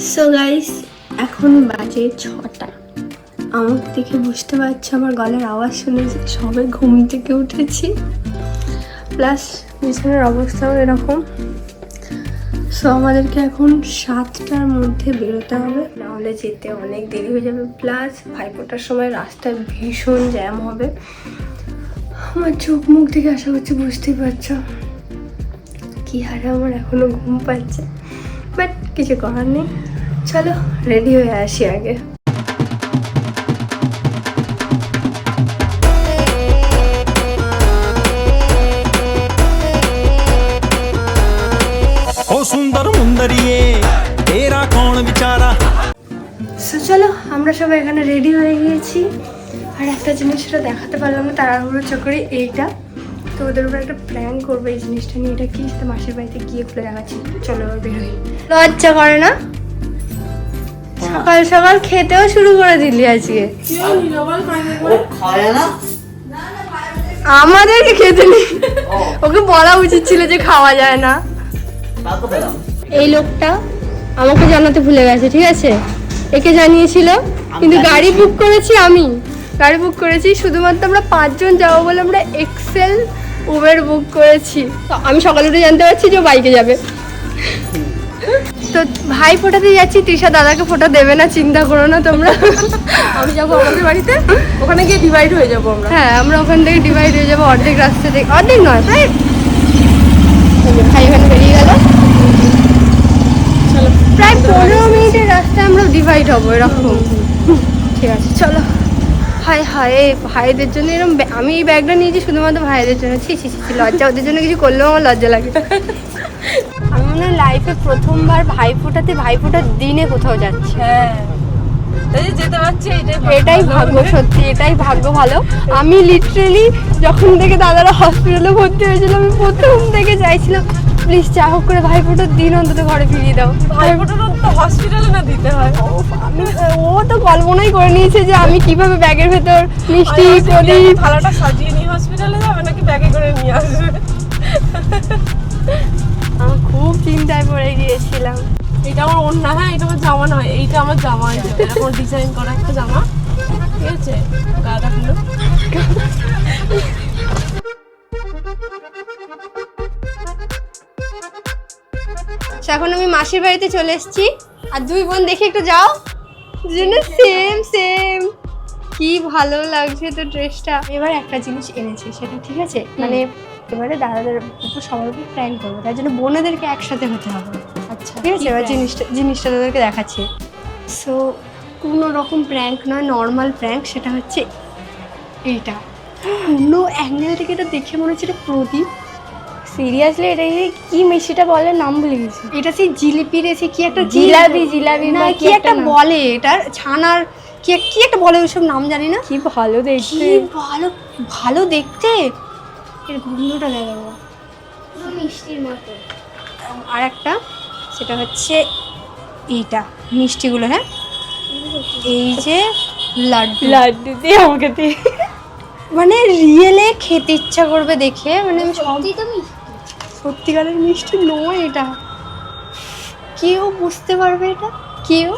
So guys এখন বাজে ছটা। আমার দেখে বুঝতে পারছ, আমার গলার আওয়াজ শুনে সবে ঘুম থেকে উঠেছি। প্লাস বিছানার অবস্থাও এরকম। সো আমাদেরকে এখন সাতটার মধ্যে বেরোতে হবে। নাহলে যেতে অনেক দেরি হয়ে যাবে। প্লাস ভাইফোঁটার সময় রাস্তায় ভীষণ জ্যাম হবে। আমার চোখ মুখ থেকে আশা করছি বুঝতেই পারছ। কি হারে আমার এখনও ঘুম পাচ্ছে। কিছু করার নেই। চলো রেডি হয়ে আসি আগে। সুন্দর চলো আমরা সবাই এখানে রেডি হয়ে গিয়েছি। আর একটা জিনিস সেটা দেখাতে পারলাম না তাড়াহুড়ো চক্করে এইটা। তো ওদের উপর একটা প্ল্যান করব এই জিনিসটা নিয়ে। এটা কি সেটা মাসির বাড়িতে গিয়ে খুলে দেখাচ্ছি। চলো এবার বেরোই লজ্জা করে না? সকাল সকাল খেতেও শুরু করে দিলি আজকে। না? আমাদেরকে খেতে নেই ওকে বলা উচিত ছিল যে খাওয়া যায় না। তা তো এই লোকটা আমাকে জানাতে ভুলে গেছে ঠিক আছে? একে জানিয়েছিল। কিন্তু গাড়ি বুক করেছি আমি। গাড়ি বুক করেছি শুধুমাত্র আমরা পাঁচজন যাব বলে আমরা এক্সেল উবের বুক করেছি। আমি সকালে উঠে জানতে পারছি যে বাইকে যাবে। তো ভাই ফোটাতে যাচ্ছি তৃষা দাদাকে ফোটা দেবে না চিন্তা করো না তোমরা। আমি যাব আমাদের বাড়িতে ওখানে গিয়ে ডিভাইড হয়ে যাব আমরা। হ্যাঁ আমরা ওখান থেকে ডিভাইড হয়ে যাব অর্ধেক রাস্তা থেকে অর্ধেক নয় প্রায়। ভাই এখানে বেরিয়ে গেল। প্রায় পনেরো মিনিটের রাস্তায় আমরা ডিভাইড হব এরকম। ঠিক আছে চলো। হায় হায় ভাইদের জন্য এরকম ব্যা- আমি এই ব্যাগটা নিয়েছি শুধুমাত্র ভাইদের জন্য। ছি ছি ছি লজ্জা ওদের জন্য কিছু করলেও আমার লজ্জা লাগে। আমি মনে হয় লাইফে প্রথমবার ভাই ফোটাতে ভাই ফোটার দিনে কোথাও যাচ্ছি। হ্যাঁ। যেতে পারছি এটাই ভাগ্য সত্যি এটাই ভাগ্য ভালো। আমি লিটারেলি যখন থেকে দাদারা হসপিটালে ভর্তি হয়েছিল আমি প্রথম থেকে চাইছিলাম প্লিজ যা হোক করে ভাই ফোটার দিন অন্তত ঘরে ফিরিয়ে দাও। ভাইফোঁটাটা তো হসপিটালে না দিতে হয়। আমি ও তো কল্পনাই করে নিয়েছে যে আমি কীভাবে ব্যাগের ভেতর মিষ্টি প্রদীপ থালাটা সাজিয়ে নিয়ে হসপিটালে যাবে নাকি ব্যাগে করে নিয়ে আসবে? আমি খুব চিন্তায় পড়ে গিয়েছিলাম। এটা আমার অন্য হ্যাঁ এটা আমার জামা নয় এইটা আমার জামা এরকম ডিজাইন করা একটা জামা ঠিক আছে? গাটা এখন আমি মাসির বাড়িতে চলে এসেছি। আর দুই বোন দেখে একটু যাও। দুজনে সেম সেম কি ভালো লাগছে তো ড্রেসটা এবার একটা জিনিস এনেছি সেটা ঠিক আছে? মানে এবারে দাদাদের উপর সবার উপর প্র্যাঙ্ক করব তার জন্য বোনেদেরকে একসাথে হতে হবে। আচ্ছা ঠিক আছে? এবার জিনিসটা জিনিসটা তাদেরকে দেখাচ্ছি। সো কোনো রকম প্র্যাঙ্ক নয় নর্মাল প্র্যাঙ্ক সেটা হচ্ছে এইটা। কোনো অ্যাঙ্গেল থেকে এটা দেখে মনে হচ্ছে এটা প্রদীপ। সিরিয়াসলি এটা কি কি মিষ্টিটা বলে নাম ভুলে গেছি। এটা সেই জিলিপির এসে কি একটা জিলাপি, জিলাপি না কি একটা বলে এটা ছানার কি কি একটা বলে ওইসব নাম জানি না? কি ভালো দেখতে। কি ভালো ভালো দেখতে? এর গন্ধটা দেখো। মিষ্টির মতো আর একটা সেটা হচ্ছে এইটা মিষ্টিগুলো হ্যাঁ? এই যে লাড্ডু। লাড্ডু দিয়ে আমাকে দিয়ে মানে রিয়েলে খেতে ইচ্ছা করবে দেখে মানে আমি সব সত্যি তো মিষ্টি সত্যিকারের মিষ্টি? নয় এটা। কেউ বুঝতে পারবে এটা? কেউ?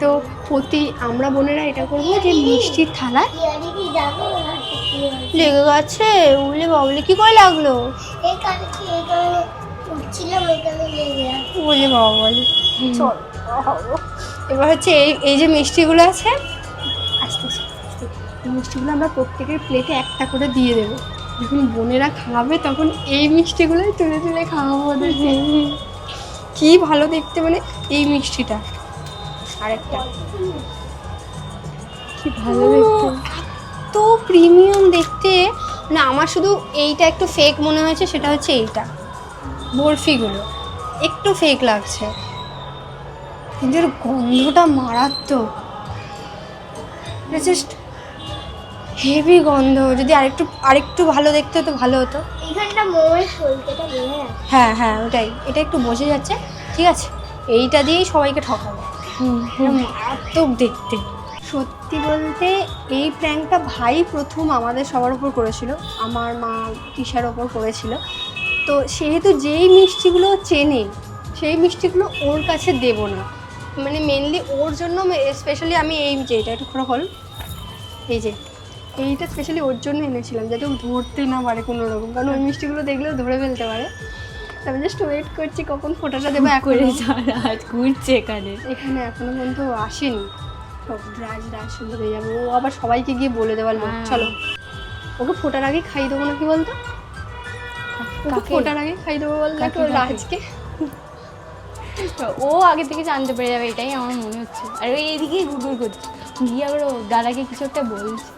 তো প্রতি আমরা বোনেরা এটা করব যে মিষ্টির থালায় লেগে গেছে। উলে বাবলে কি করে লাগল? বলে বাবা বলে চল এবার হচ্ছে এই এই যে মিষ্টিগুলো আছে, আস্তে আস্তে। মিষ্টিগুলো আমরা প্রত্যেকের প্লেটে একটা করে দিয়ে দেবো। যখন বোনেরা খাওয়াবে তখন এই মিষ্টিগুলোই তুলে তুলে খাওয়াবো ওদেরকে কি ভালো দেখতে মানে এই মিষ্টিটা। আরেকটা। কি ভালো দেখতে। এত প্রিমিয়াম দেখতে। মানে আমার শুধু এইটা একটু ফেক মনে হয়েছে সেটা হচ্ছে এইটা। বরফিগুলো। একটু ফেক লাগছে। কিন্তু এর গন্ধটা মারাত্মক। জাস্ট হেভি গন্ধ যদি আরেকটু আরেকটু ভালো দেখতে হতো ভালো হতো। এখানটা মোমের সলতেটা বোঝা হ্যাঁ হ্যাঁ ওটাই। এটা একটু বসে যাচ্ছে ঠিক আছে? এইটা দিয়েই সবাইকে ঠকাবো। মারাত্মক দেখতে। সত্যি বলতে এই প্র্যাঙ্কটা ভাই প্রথম আমাদের সবার উপর করেছিল। আমার মা তিশার ওপর করেছিল। তো সেহেতু যেই মিষ্টিগুলো চেনে সেই মিষ্টিগুলো ওর কাছে দেব না। মানে মেনলি ওর জন্য স্পেশালি আমি এই যে এটা একটু খোলা খোল এই যে। এইটা স্পেশালি ওর জন্য এনেছিলাম যাতে ও ধরতে না পারে কোনো রকম কারণ ওই মিষ্টিগুলো দেখলেও ধরে ফেলতে পারে। আমি জাস্ট ওয়েট করছি কখন ফোটাটা দেবো করে আজ ঘুরছে এখানে। এখানে এখনও পর্যন্ত আসেনি। সব রাজ রাজ সুন্দর হয়ে যাবে। ও আবার সবাইকে গিয়ে বলে দেওয়ার লোক হ্যাঁ। চলো ওকে ফোটার আগে খাই দেবো না কি বলতো? ওকে ফোটার আগে খাই দেবো বলতো ওর রাজকে। ও আগে থেকে জানতে পেরে যাবে এটাই আমার মনে হচ্ছে। আর ওই এদিকেই ঘুরঘুর করছে। গিয়ে আবার ও দাদাকে কিছু একটা বলছে।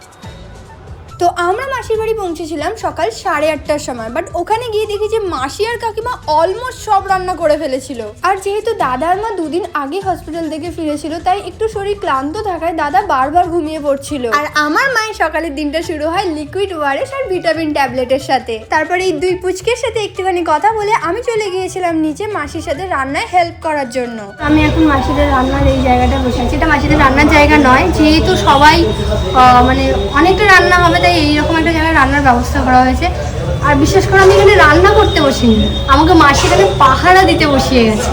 তো আমরা মাসির বাড়ি পৌঁছেছিলাম সকাল সাড়ে আটটার সময় বাট ওখানে গিয়ে দেখি যে মাসি আর কাকিমা অলমোস্ট সব রান্না করে ফেলেছিল। আর যেহেতু দাদার মা দুদিন আগে হসপিটাল থেকে ফিরেছিল, তাই একটু শরীর ক্লান্ত থাকায় দাদা বারবার ঘুমিয়ে পড়ছিল। আর আমার মায়ের সকালের দিনটা শুরু হয় লিকুইড ওয়ারেস আর ভিটামিন ট্যাবলেটের সাথে। তারপরে এই দুই পুচকের সাথে একটুখানি কথা বলে আমি চলে গিয়েছিলাম নিচে মাসির সাথে রান্নায় হেল্প করার জন্য। আমি এখন মাসিদের রান্নার এই জায়গাটা বসে আছি। এটা মাসিদের রান্নার জায়গা নয়, যেহেতু সবাই মানে অনেকটা রান্না হবে তাই এইরকম একটা জায়গায় রান্নার ব্যবস্থা করা হয়েছে। আর বিশেষ করে আমি এখানে রান্না করতে বসিনি। আমাকে মাসি এখানে পাহারা দিতে বসিয়ে গেছে।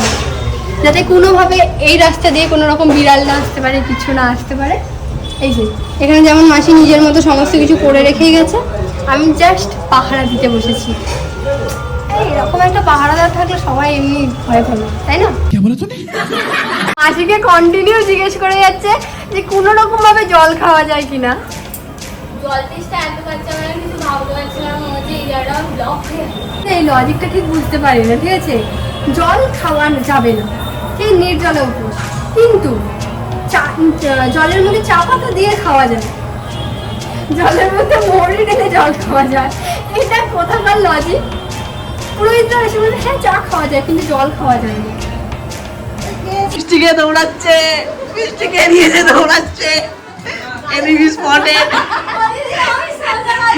যাতে কোনোভাবে এই রাস্তা দিয়ে কোনো রকম বিড়াল না আসতে পারে কিছু না আসতে পারে। এই যে এখানে যেমন মাসি নিজের মতো সমস্ত কিছু করে রেখেই গেছে আমি জাস্ট পাহারা দিতে বসেছি। এরকম একটা পাহারাদার থাকলে সবাই এমনি ভয় পাবে তাই না? মাসিকে কন্টিনিউ জিজ্ঞেস করে যাচ্ছে যে কোনো রকম ভাবে জল খাওয়া যায় কিনা। এই হয়ে এই লজিকটা ঠিক বুঝতে পারি না ঠিক আছে? জল খাওয়া যাবে না। সেই নির্জলে উপোস। কিন্তু জলের মধ্যে চা পাতা দিয়ে খাওয়া যায়। জলের মধ্যে মরি ঢেলে জল খাওয়া যায়। এটা কোথাকার লজিক পুরোহিতরা এসে বলে হ্যাঁ চা খাওয়া যায় কিন্তু জল খাওয়া যায় না। মিষ্টিকে দৌড়াচ্ছে মিষ্টিকে নিয়ে দৌড়াচ্ছে। এনিমি স্পটেড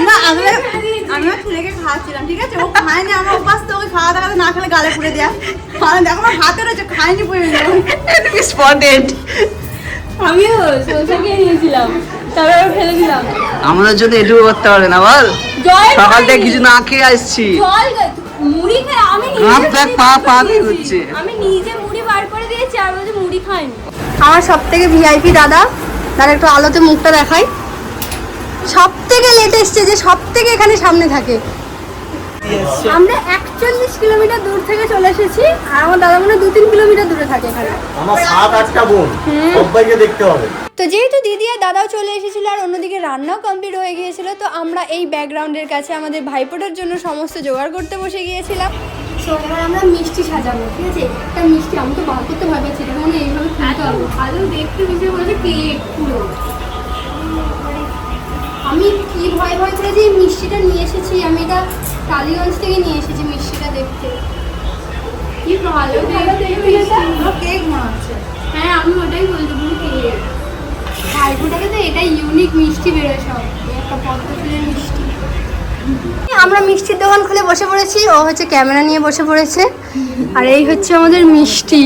না আমি আমি আমার ছেলেকে খাওয়াচ্ছিলাম ঠিক আছে? ও খায়নি আমার অভ্যাস তো ওকে খাওয়া দেখাতে না খেলে গালে পুড়ে দেয়া। কারণ দেখো আমার হাতে রয়েছে খায়নি পুড়ে এনিমি স্পটেড আমিও নিয়েছিলাম তারপর ফেলে দিলাম। আমাদের জন্য এটুকু করতে পারে না বল? জল সকাল থেকে কিছু না খেয়ে আসছি। মুড়ি খাই আমি নিজে মুড়ি পা বার পা করে দিয়েছি। হচ্ছে। আমি নিজে মুড়ি বার করে দিয়েছি আর বলছে মুড়ি খাইনি আমার সব থেকে ভিআইপি দাদা। তার একটু আলোতে মুখটা দেখাই। সব থেকে লেট এসছে যে সব থেকে এখানে সামনে থাকে। আমরা একচল্লিশ কিলোমিটার দূর থেকে চলে এসেছি আর আমার দাদা মনে হয় দু তিন কিলোমিটার দূরে থাকে এখানে। আমার সাত আটটা বোন সবাইকে দেখতে হবে। তো যেহেতু দিদি আর দাদাও চলে এসেছিল আর অন্যদিকে রান্নাও কমপ্লিট হয়ে গিয়েছিল তো আমরা এই ব্যাকগ্রাউন্ডের কাছে আমাদের ভাইফোঁটার জন্য সমস্ত জোগাড় করতে বসে গিয়েছিলাম। তো এবার আমরা মিষ্টি সাজাবো ঠিক আছে? একটা মিষ্টি আমি তো বার করতে ভয় পাচ্ছি এটা মানে এইভাবে খুলতে হবে ভালো দেখতে বিষয় বলছে কেক পুরো। আমি কি ভয় ভয় করে যে মিষ্টিটা নিয়ে এসেছি আমি এটা টালিগঞ্জ থেকে নিয়ে এসেছি মিষ্টিটা দেখতে। কি ভালো কেক মারছে। হ্যাঁ আমি ওটাই বলছি পুরো কেক ভাইফোঁটাকে তো এটা ইউনিক মিষ্টি বেরোয় সব। একটা পদ্ম ফুলের মিষ্টি। আমরা মিষ্টির দোকান খুলে বসে পড়েছি, ও হচ্ছে ক্যামেরা নিয়ে বসে পড়েছে। আর এই হচ্ছে আমাদের মিষ্টি।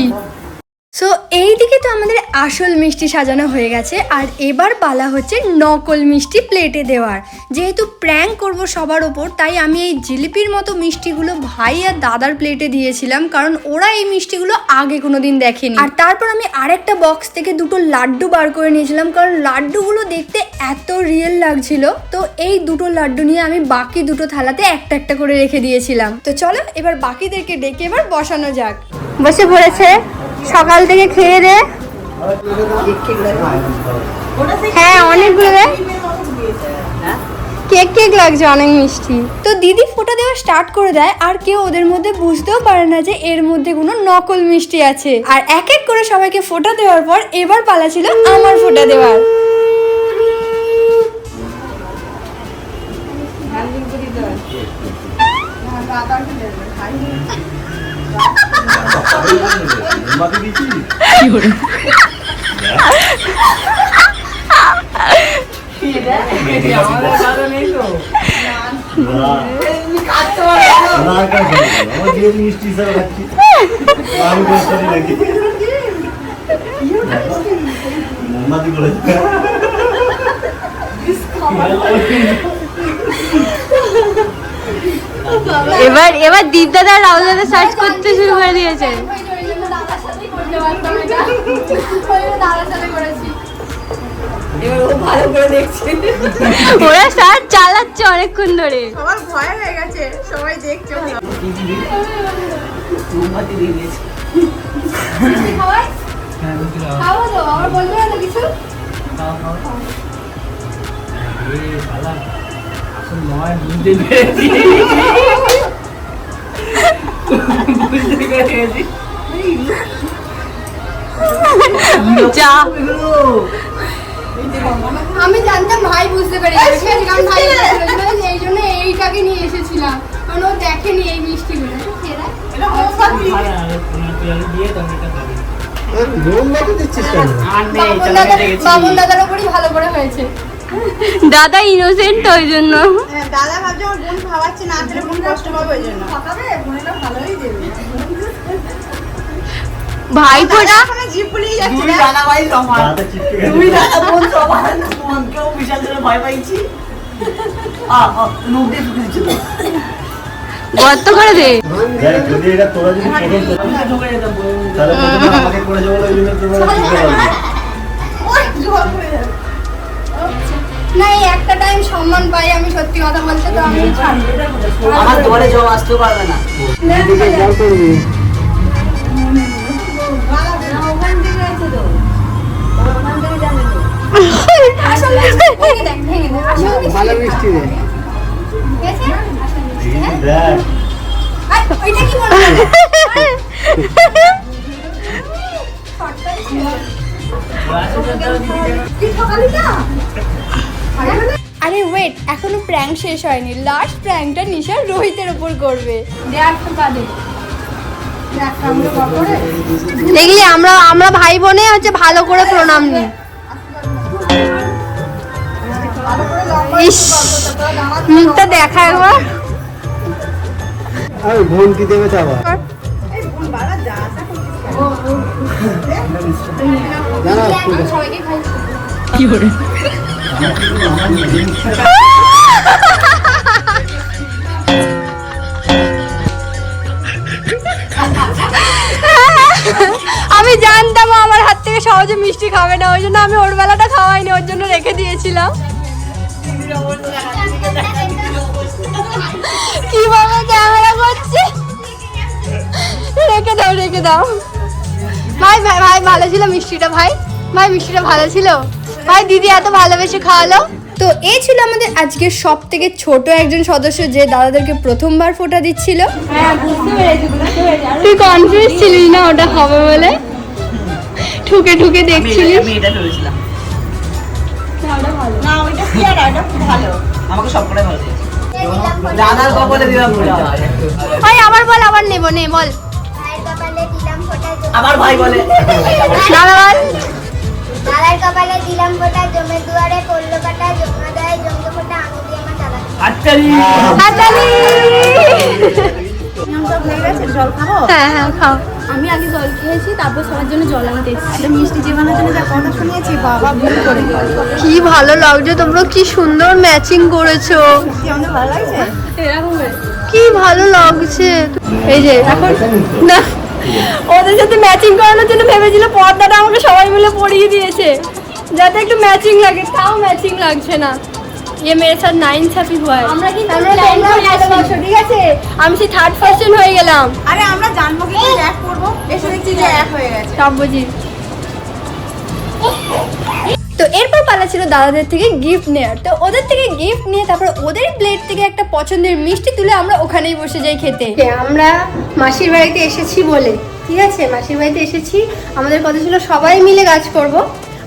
সো এইদিকে তো আমাদের আসল মিষ্টি সাজানো হয়ে গেছে, আর এবার পালা হচ্ছে নকল মিষ্টি প্লেটে দেওয়ার। যেহেতু প্র্যাঙ্ক করব সবার ওপর, তাই আমি এই জিলিপির মতো মিষ্টিগুলো ভাই আর দাদার প্লেটে দিয়েছিলাম, কারণ ওরা এই মিষ্টিগুলো আগে কোনো দিন দেখেনি। আর তারপর আমি আরেকটা বক্স থেকে দুটো লাড্ডু বার করে নিয়েছিলাম, কারণ লাড্ডুগুলো দেখতে এত রিয়েল লাগছিল। তো এই দুটো লাড্ডু নিয়ে আমি বাকি দুটো থালাতে একটা একটা করে রেখে দিয়েছিলাম। তো চলো, এবার বাকিদেরকে ডেকে এবার বসানো যাক। বসে পড়েছে। সকাল থেকে খেয়ে দে। হ্যাঁ অনেকগুলো। কেক কেক লাগছে অনেক মিষ্টি। তো দিদি ফোঁটা দেওয়া স্টার্ট করে দেয় আর কেউ ওদের মধ্যে বুঝতেও পারে না যে এর মধ্যে কোনো নকল মিষ্টি আছে। আর এক এক করে সবাইকে ফোঁটা দেওয়ার পর এবার পালা ছিল আমার ফোঁটা দেওয়ার। এবার এবার দীপদাদা রাহুল দাদা সার্চ করতে শুরু করে দিয়েছে। দাদার সাথে করেছি। এবার ও ভালো করে দেখছে। ওরা স্যার চালাচ্ছে অনেকক্ষণ ধরে। সবার ভয় হয়ে গেছে সবাই দেখছে। মোমবাতি দিয়ে দিয়েছে। খাওয়াই খাওয়া তো আমার বলবে না তো কিছু যা। আমি জানতাম ভাই বুঝতে পেরে যাবে কারণ ভাই এই জন্য এইটাকে নিয়ে এসেছিলাম। কারণ ও দেখেনি এই মিষ্টিগুলো। বাবন দাদা দাদার ওপরই ভালো করে হয়েছে। দাদা ইনোসেন্ট ওই জন্য। হ্যাঁ, দাদা ভাবছে আমার বোন খাওয়াচ্ছে না বোন কষ্ট পাবে ওই জন্য। ভালোই দেবে। ভাইফোঁটা গর্ত করে দে। যদি এটা তোরা যদি তাহলে আমাকে করে না এই একটা টাইম সম্মান পাই আমি সত্যি কথা বলতে তো আমি আমার দলে জল আসতেও পারবে না। আরে ওয়েট এখনও প্র্যাঙ্ক শেষ হয়নি। লাস্ট প্র্যাঙ্কটা নিশা রোহিতের ওপর করবে। দেখ দেখলি আমরা আমরা ভাই বোনে হচ্ছে ভালো করে প্রণাম নিই। ইস, মুখটা দেখা একবার। আর বোন কি দেবে আমি জানতাম আমার হাত থেকে সহজে মিষ্টি খাবে না ওই জন্য আমি ওর বেলাটা খাওয়াইনি ওর জন্য রেখে দিয়েছিলাম। কীভাবে ক্যামেরা করছে? রেখে দাও রেখে দাও। ভাই ভাই ভাই ভালো ছিল মিষ্টিটা ভাই? ভাই মিষ্টিটা ভালো ছিল? ভাই দিদি এত ভালোবেসে খাওয়ালো? তো এই ছিল আমাদের আজকে সব থেকে ছোট একজন সদস্য যে দাদাদেরকে প্রথমবার ফোটা দিচ্ছিল। তুই কনফিউজ ছিলিস না ওটা হবে বলে? ঠুকে ঠুকে আমি দেখছিলিস আমি এটা ভেবেছিলাম। না ওইটা কি আর ভালো। আমাকে সব ভালো লেগেছে। দাদার কপালে দিলাম। ওই আবার বল আবার নেব নে বল। আমার ভাই বলে। দাদা বল। দাদার কপালে দিলাম ফোটা জমে দুয়ারে পড়ল কাটা জমা দেয় জমতে ফোটা আঙুলি আমার দাদা হাততালি নিয়মটা হয়ে গেছে? জল খাব? হ্যাঁ হ্যাঁ খাও। আমি আগে জল খেয়েছি তারপর সবার জন্য জল আনতে এসেছি। মিষ্টি জীবনের জন্য যা কথা শুনিয়েছি বাবা ভুল করে কি ভালো লাগছে তোমরা কি সুন্দর ম্যাচিং করেছ। আমাদের ভালো লাগছে? কি ভালো লাগছে। এই যে এখন না ওদের সাথে ম্যাচিং করানোর জন্য ভেবেছিল পর্দাটা আমাকে সবাই মিলে পরিয়ে দিয়েছে। যাতে একটু ম্যাচিং লাগে তাও ম্যাচিং লাগছে না। ये मेरे साथ नाइंसाफी हुआ है আমরা কিন্তু আমরা plan তোমরা করে আসি। ভালোবাসো ঠিক আছে আমি সেই থার্ড পার্সন হয়ে গেলাম আরে আমরা জানবো কি করে এক করবো এসে দেখছি যে এক হয়ে গেছে সব বুঝি তো এরপর পালা ছিল দাদাদের থেকে গিফট নেওয়ার তো ওদের থেকে গিফট নিয়ে তারপর ওদের প্লেট থেকে একটা পছন্দের মিষ্টি তুলে আমরা ওখানেই বসে যাই খেতে আমরা মাসির বাড়িতে এসেছি বলে ঠিক আছে মাসির বাড়িতে এসেছি আমাদের কথা ছিল সবাই মিলে কাজ করব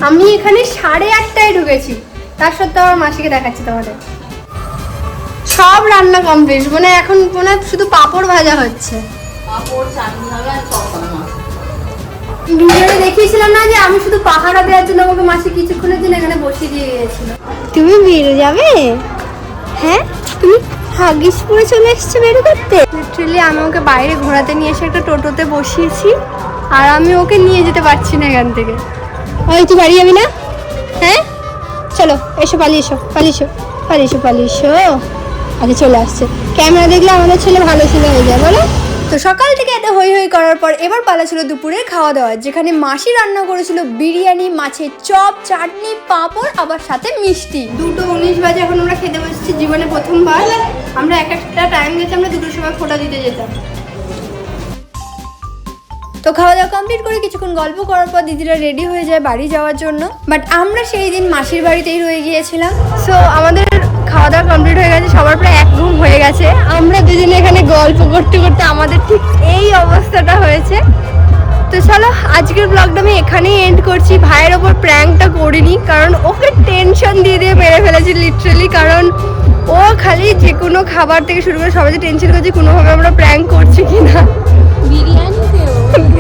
আমি এখানে সাড়ে আটটায় ঢুকেছি তার সত্ত্বেও আমার মাসিকে দেখাচ্ছি তোমাদের। সব রান্না কমপ্লিট মানে এখন মনে শুধু পাঁপড় ভাজা হচ্ছে। ভিডিওতে দেখিয়েছিলাম না যে আমি শুধু পাহারা দেওয়ার জন্য আমাকে মাসি কিছুক্ষণের জন্য এখানে বসিয়ে দিয়ে গিয়েছিল। তুমি বেরো যাবে? হ্যাঁ? তুমি হাগিস পরে চলে এসছো বের করতে। লিটারালি আমি ওকে বাইরে ঘোরাতে নিয়ে এসে একটা টোটোতে বসিয়েছি আর আমি ওকে নিয়ে যেতে পারছি না এখান থেকে। ওই তুই বাড়ি যাবি না? হ্যাঁ? চলো, এসো, পালিয়ে এসো পালিয়ে এসো পালিয়ে এসো পালিয়ে এসো। আগে চলে আসছে। ক্যামেরা দেখলে আমাদের ছেলে ভালো ছেলে হয়ে যায় বলো। তো সকাল থেকে এত হই হই করার পর এবার পালা ছিল দুপুরে খাওয়া দাওয়া, যেখানে মাসি রান্না করেছিল বিরিয়ানি, মাছের চপ, চাটনি, পাঁপড়, আবার সাথে মিষ্টি। দুটো উনিশ বাজে এখন আমরা খেতে বসেছি জীবনে প্রথমবার। আমরা এক একটা টাইম গেছে, আমরা দুটোর সময় ফোটা দিতে যেতাম। তো খাওয়া দাওয়া কমপ্লিট করে কিছুক্ষণ গল্প করার পর দিদিরা রেডি হয়ে যায় বাড়ি যাওয়ার জন্য। বাট আমরা সেই দিন মাসির বাড়িতেই রয়ে গিয়েছিলাম। সো আমাদের খাওয়া দাওয়া কমপ্লিট হয়ে গেছে সবার প্রায় এক ঘুম হয়ে গেছে। আমরা দুজনে এখানে গল্প করতে করতে আমাদের ঠিক এই অবস্থাটা হয়েছে। তো চলো আজকের ব্লগটা আমি এখানেই এন্ড করছি। ভাইয়ের ওপর প্র্যাঙ্কটা করিনি কারণ ওকে টেনশন দিয়ে দিয়ে মেরে ফেলেছি লিটারেলি কারণ ও খালি যে কোনো খাবার থেকে শুরু করে সবাই টেনশন করছে কোনোভাবে আমরা প্র্যাঙ্ক করছি কিনা।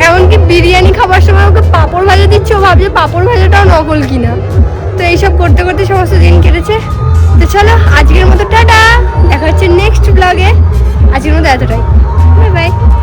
এমনকি বিরিয়ানি খাবার সময় ওকে পাঁপড় ভাজা দিচ্ছে, ও ভাবছে পাঁপড় ভাজাটাও নকল কিনা। তো এইসব করতে করতে সমস্ত দিন কেটেছে। তো চলো, আজকের মতো টাটা। দেখা হচ্ছে নেক্সট ব্লগে আজকের মতো এতটাই। Bye bye